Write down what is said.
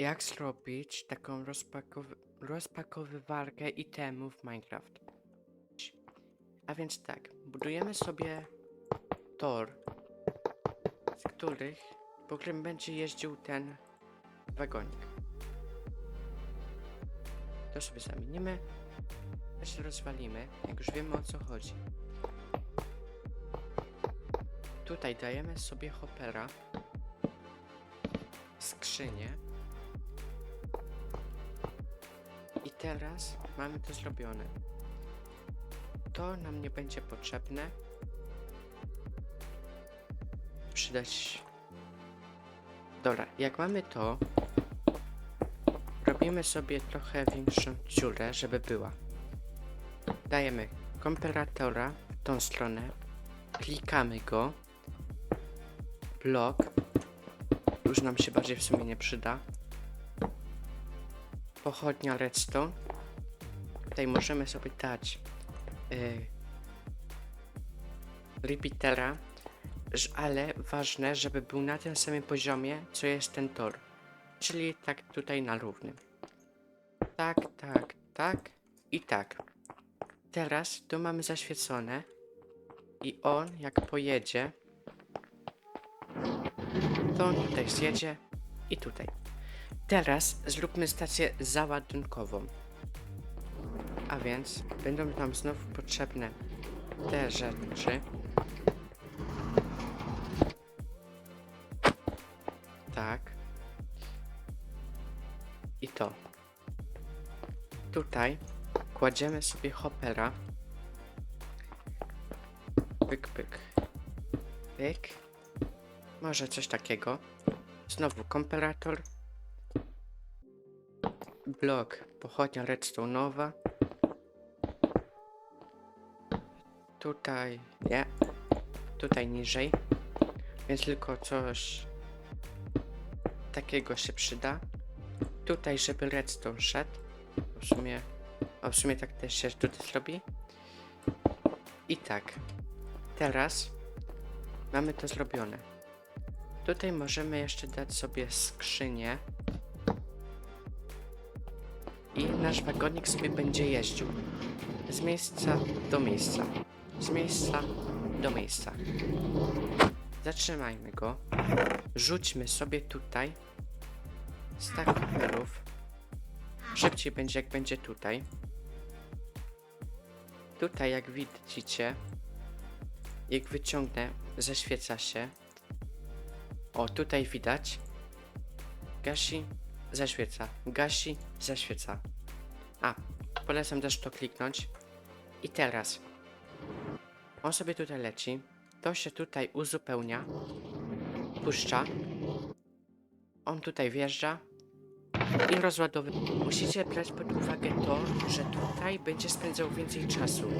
Jak zrobić taką rozpakowy rozpakowywarkę itemów w Minecraft? A więc tak, budujemy sobie tor, z których, po którym będzie jeździł ten wagonik. To sobie zamienimy, to się rozwalimy, jak już wiemy o co chodzi. Tutaj dajemy sobie hopera, skrzynię i teraz mamy to zrobione. To nam nie będzie potrzebne. Przydać. Dobra, jak mamy to, robimy sobie trochę większą dziurę, żeby była. Dajemy komparatora w tą stronę, klikamy go, blok, już nam się bardziej w sumie nie przyda. Pochodnia redstone. Tutaj możemy sobie dać yy, repeatera, ale ważne, żeby był na tym samym poziomie, co jest ten tor. Czyli tak tutaj na równym. Tak, tak, tak i tak. Teraz tu mamy zaświecone i on jak pojedzie, to on tutaj zjedzie i tutaj. Teraz zróbmy stację załadunkową. A więc będą nam znów potrzebne te rzeczy. Tak. I to. Tutaj kładziemy sobie hopera. Pyk, pyk. Pyk. Może coś takiego. Znowu komparator. Blok pochodnia redstone'owa. Tutaj nie. Tutaj niżej. Więc tylko coś takiego się przyda. Tutaj, żeby redstone szedł. W sumie, w sumie tak też się tutaj zrobi. I tak. Teraz mamy to zrobione. Tutaj możemy jeszcze dać sobie skrzynię. I nasz wagonik sobie będzie jeździł. Z miejsca do miejsca. Z miejsca do miejsca. Zatrzymajmy go. Rzućmy sobie tutaj stack coverów. Szybciej będzie jak będzie tutaj. Tutaj jak widzicie, jak wyciągnę, zaświeca się. O, tutaj widać. Gasi, zaświeca. Gasi, zaświeca. A, polecam też to kliknąć. I teraz. On sobie tutaj leci. To się tutaj uzupełnia. Puszcza. On tutaj wjeżdża. I rozładowuje. Musicie brać pod uwagę to, że tutaj będzie spędzał więcej czasu